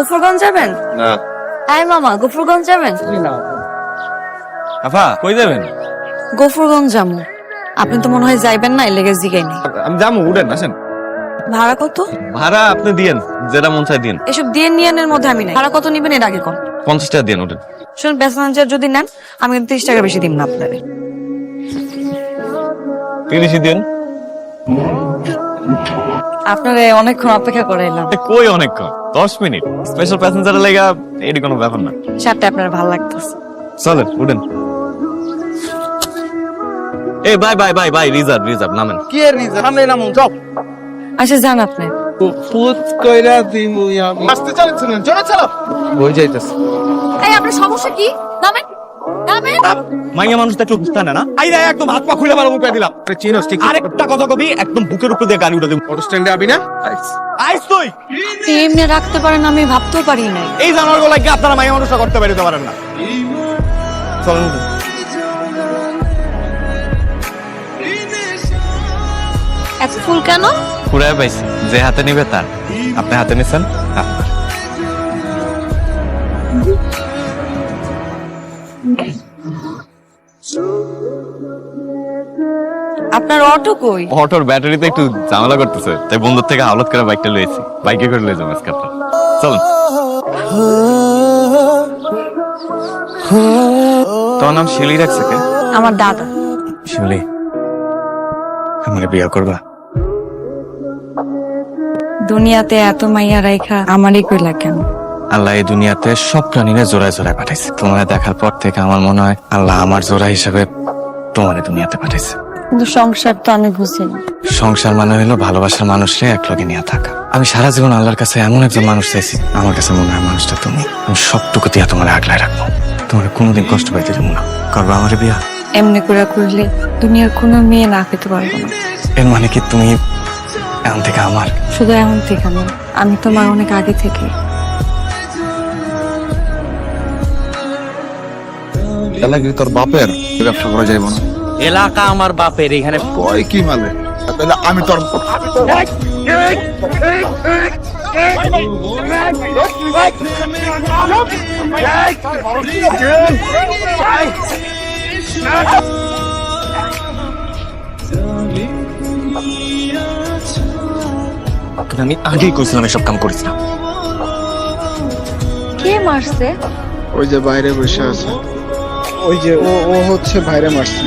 গোফরগঞ্জ যাবেন? না। আয় মামা গোফরগঞ্জ যাবেন? আফা কই যাবেন? গোফরগঞ্জ যাব। আপনি তো মনে হয় যাইবেন না এলেগে জিগাইনি আমি যাব উঠেন আসেন। ভাড়া কত? ভাড়া আপনি দিয়েন যেটা মন চাই দিন এসব দিয়ে নিয়ানের মধ্যে আমি নাই। ভাড়া কত নিবেন এর আগে কোন। পঞ্চাশ টাকা দিয়েন উঠেন। শুনুন প্যাসেঞ্জার যদি নেন আমি কিন্তু তিরিশ টাকা বেশি দিব না আপনারে। তিরিশই দিন আপনারে অনেকক্ষণ অপেক্ষা করাইলাম। কই অনেক কম দশ মিনিট। স্পেশাল প্যাসেঞ্জারের লেগা এটি কোনো ব্যাপার না। শার্টটা আপনার ভালো লাগতেছে। চলেন উঠেন। এ bye bye bye bye reserve reserve নামেন। কি এর রিজন সামনে নামো যাও। আচ্ছা যান আপনি। পুত কইরা দিমু আমি। আসতে চালাচ্ছিলেন জোরে চালাও বই যাইতেছে। এই আপনার সমস্যা কি? নামেন। নামেন মাইয়া মানুষটা একটু বুঝতে না না? আইরা একদম হাত পা খুলে মারা মুখে দিলাম। চিনোস ঠিক আরেকটা কথা কবি একদম বুকের উপর দিয়ে গাড়ি উঠে দেব। অটো স্ট্যান্ডে আবি না? আইস। তুই। আপনি এমনি রাখতে পারেন আমি ভাবতেও পারি নাই। এই জানোয়ার গুলাই কি আপনারা মাইয়া মানুষটা করতে পারিতে পারেন না? চলেন। এত ফুল কেন? পুরাই পাইছি যে হাতে নিবে তার। আপনি হাতে নিছেন? আপনার আপনার অটো কই? অটোর ব্যাটারিতে একটু ঝামেলা করতেছে তাই বন্ধুর থেকে হাওলাত করে বাইকটা লয়েছি বাইকে করে লয়ে যাব আজকে আপনার। চলুন। তোমার নাম শিলি রাখছে কে? আমার দাদা। শিলি আমার বিয়ে করবা? দুনিয়াতে এত মাইয়া রাইখা আমারই কইলা কেন? আল্লাহ এই দুনিয়াতে সব প্রাণীরা জোড়ায় জোড়ায় পাঠাইছে। তোমার দেখার পর থেকে আমার মনে হয় আল্লাহ আমার জোড়া হিসাবে তোমার দুনিয়াতে পাঠাইছে। কিন্তু সংসার তো আমি বুঝি না। সংসার মানে হলো ভালোবাসার মানুষরে একলগে নিয়ে থাকা। আমি সারা জীবন আল্লাহর কাছে এমন একজন মানুষ চাইছি আমার কাছে মনে হয় মানুষটা তুমি। আমি সবটুকু দিয়া তোমার আগলায় রাখব। তোমার কোনোদিন কষ্ট পাইতে দেবো না। করবা আমার বিয়া? এমনি করে করলে দুনিয়ার কোনো মেয়ে না পেতে পারব না। এর মানে কি তুমি এখন থেকে আমার? শুধু এমন থেকে না আমি তোমার অনেক আগে থেকে এলাকি তোর বাপের? ব্যবসা করা যাইব না। এলাকা আমার বাপের এখানে কয় কি মালে তাহলে আমি তোর আমি আগেই কইছিলাম এসব কাম করিস না। কে মারছে? ওই যে বাইরে বসে আছে। ওই যে ও ও হচ্ছে বাইরে মারছে।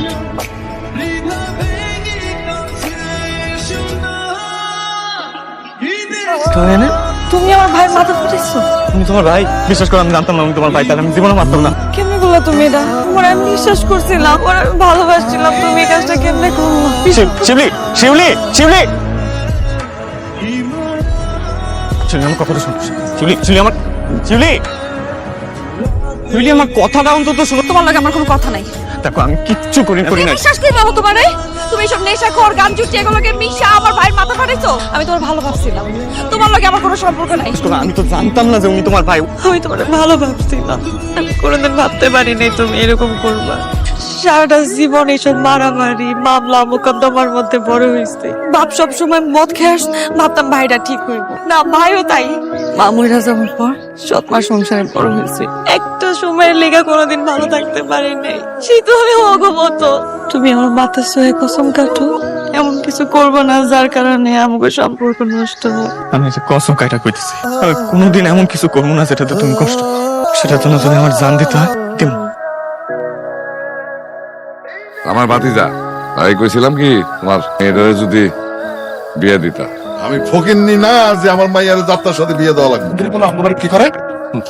তুমি আমার ভাইয়ের মাথা ফুটেছো। তুমি তোমার ভাই? বিশ্বাস করো আমি জানতাম না আমি তোমার ভাই তাহলে আমি জীবনে মারতাম না। কেমনে করল তুমি এটা? তোমার আমি বিশ্বাস করছিলাম ওর আমি ভালোবাসছিলাম তুমি এই কাজটা কেমনে করল? শিব- শিবলি শিবলি শিবলি! শিবলি আমার কথাটা শোনো শিবলি শিবলি আমার শিবলি! শিবলি আমার কথাটা অন্তত শুনো। তোমার লাগে আমার কোনো কথা নাই। দেখো আমি কিচ্ছু করি না করি তুমি না বিশ্বাস কি বাবা তোমারে? তুমি সব নেশা কর গান জুটি এগুলোকে মিশা আমার ভাইয়ের মাথা ফাটাইছো? আমি তোমার ভালো ভাবছিলাম তোমার লাগে আমার কোনো সম্পর্ক নাই। শোনো, আমি তো জানতাম না যে উনি তোমার ভাই। আমি তোমার ভালো ভাবছিলাম আমি কোনোদিন ভাবতে পারি নাই তুমি এরকম করবা। সারাটা জীবন এইসব মারামারি মামলা মোকদ্দমার মধ্যে বড় হয়েছে। বাপ সব সময় মদ খেয়ে আস- ভাবতাম ভাইটা ঠিক হইব। না ভাইও তাই। মামুরা যাওয়ার পর সৎ মা সংসারে বড় হয়েছে। একটা সময়ের লেগা কোনোদিন ভালো থাকতে পারি নাই। সেই তো আমি অগমত তুমি আমার মাথা সহে কসম কাটো। এমন কিছু করব না যার কারণে আমাকে সম্পর্ক নষ্ট হয়। আমি যে কসম কাইটা কইতেছি। কোনোদিন এমন কিছু করব না যেটাতে তুমি কষ্ট। সেটার জন্য যদি আমার জান দিতে হয় আমার ভাতিজা তাই কইছিলাম কি তোমার মেয়েটারে যদি বিয়ে দিতা। আমি ফকিননি না যে আমার মাইয়ার যাত্রার সাথে বিয়ে দেওয়া লাগবে। তুমি বলো আমার কি করে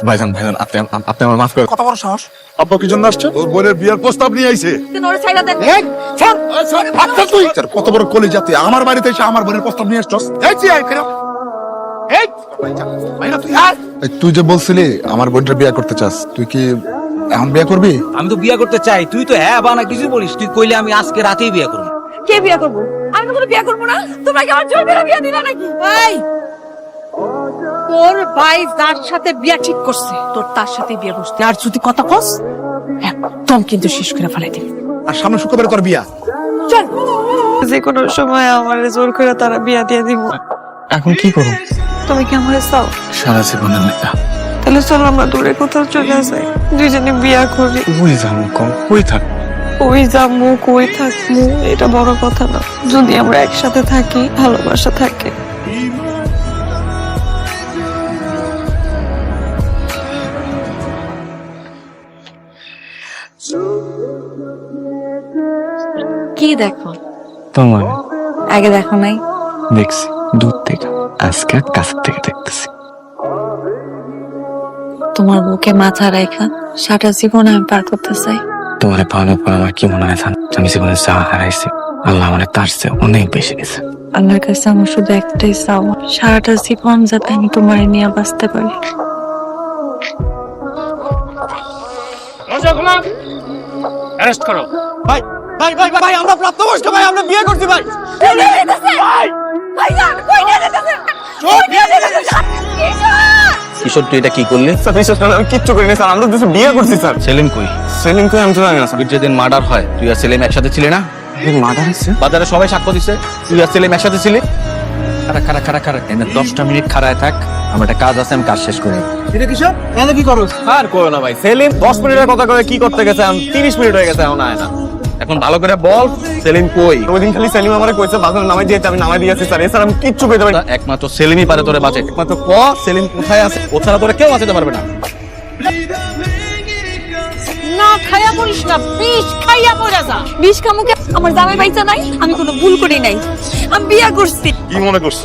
ভাইজান ভাইজান আপনি আপনি আমার মাফ করে কত বড় সাহস? আব্বা কি জন্য আসছে ওর বোনের বিয়ের প্রস্তাব নিয়ে আইছে। তুই। কত বড় কলি জাতি আমার বাড়িতে এসে আমার বোনের প্রস্তাব নিয়ে আসছস? এই আয়। এই, তুই যে বলছিলি আমার বোনটা বিয়ে করতে চাস তুই কি এখন বিয়ে করবি? আমি তো বিয়ে করতে চাই। তুই তো হ্যাঁ বা না কিছু বলিস। তুই কইলে আমি আজকে রাতেই বিয়ে করব। কে বিয়ে করব? আমি তো কোনো বিয়ে করব না? তোমরা কি আমার জোর করে বিয়ে দিলা নাকি? এই! তোর ভাই যার সাথে বিয়া ঠিক করছে তোর তার সাথে বিয়ে করছে। আর যদি কথা কস একদম কিন্তু শেষ করে ফেলাই দিবি। আর সামনে শুক্রবারে তোর বিয়া। চল। যে কোনো সময় আমার জোর করে তারা বিয়ে দিয়ে দিব। এখন কি করব? তুমি কি আমার চাও? সারা জীবনের লেখা তাহলে চলো আমরা দূরে কোথাও চলে যাই। দুইজনে বিয়া করি ওই যাব কম ওই থাক ওই যাব কই থাকব এটা বড় কথা না। যদি আমরা একসাথে থাকি ভালোবাসা থাকে। কি দেখো? তোমার আগে দেখো নাই? দেখছি দূর থেকে আজকে কাছের থেকে দেখতেছি। তোমার বুকে মাথা রেখা সারা জীবন আমি পার করতে চাই। তোমার পাওয়ানোর পর আমার কি মনে হয় আমি জীবনে যা হারাইছি আল্লাহ আমার তার চেয়ে অনেক বেশি দিছে আল্লাহর কাছে আমার শুধু একটাই চাওয়া সারাটা জীবন যাতে আমি তোমার নিয়ে বাঁচতে পারি। ভাই ভাই ভাই ভাই আমরা প্রাপ্তবয়স্ক ভাই আমরা বিয়ে করছি ভাই। কিশোর তুই এটা কি করলি? স্যার বিশ্বাস করেন আমি কিচ্ছু করিনি স্যার আমরা দুটো বিয়ে করছি স্যার। সেলিম কই? সেলিম কই আমি তো জানি না স্যার। যেদিন মার্ডার হয় তুই আর সেলিম একসাথে ছিলে না? মার্ডার হয়েছে? বাজারে সবাই সাক্ষ্য দিছে তুই আর সেলিম একসাথে ছিলি? খারা খারা খারা খারা এনে দশটা মিনিট খাড়ায় থাক আমার একটা কাজ আছে আমি কাজ শেষ করে এটা কিসব? এনে কি করো আর করো না ভাই সেলিম দশ মিনিটের কথা করে কি করতে গেছে এখন? তিরিশ মিনিট হয়ে গেছে এখন আয় না। এখন ভালো করে বল সেলিম কই? ওই দিন খালি সেলিম আমার কইছে বাজারে নামাই দিয়েছে আমি নামাই দিয়েছি স্যার। এছাড়া আমি কিচ্ছু কইতে পারি না। একমাত্র সেলিমই পারে তোরে বাঁচে একমাত্র ক সেলিম কোথায় আছে? ও ছাড়া তোরে কেউ বাঁচাতে পারবে না। না খাইয়া পড়িস না বিষ খাইয়া পড়া যা। বিষ কামুকে আমার জামাই বাইচা নাই আমি কোনো ভুল করি নাই। আমি বিয়া করছি। কি মনে করছ?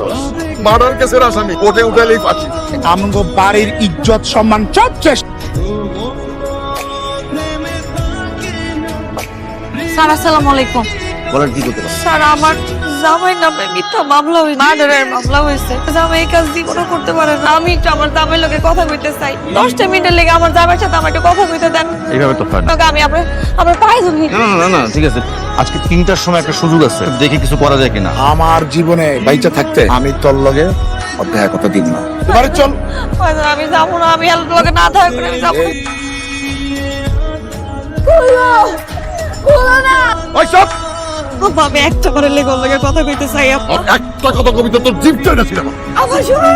মার্ডার কেসের আসামি কোর্টে উঠালেই ফাঁসি। আমগো বাড়ির ইজ্জত সম্মান সব শেষ স্যার আসসালামু আলাইকুম বলার কি করতে স্যার আমার জামাই নামে মিথ্যা মামলা হয়েছে মার্ডারের মামলা হয়েছে জামাই এই কাজ জীবনও করতে পারে না আমি একটু আমার জামাই লোকে কথা কইতে চাই দশটা মিনিটের লেগে আমার জামাইয়ের সাথে আমার একটু কথা কইতে দেন এইভাবে তো হয় না আমি আপনার আমার পায়ে ধরি না না না ঠিক আছে আজকে তিনটার সময় একটা সুযোগ আছে দেখি কিছু করা যায় কিনা আমার জীবনে বাইচা থাকতে আমি তোর লগে অধ্যায় কথা দিন না এবারে চল আমি যাব না আমি হেল্প লোকে না থাকা আমি যাব ওই সব আমি একটা করে লেগে ওর কথা কইতে চাই আপা একটা কথা কবিতা তোর জিপটা না ছিল আমার শুনো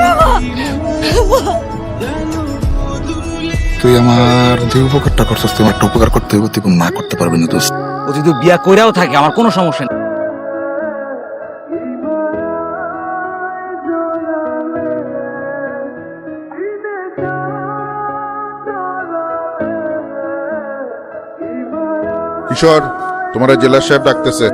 তুই আমার যে উপকারটা করছিস তুই আমার একটা উপকার করতে হইব তুই না করতে পারবি না দোস্ত। ও যদি বিয়া কইরাও থাকে আমার কোনো সমস্যা নেই। কিশোর তোমার জেলা সাহেব ডাকতেছে।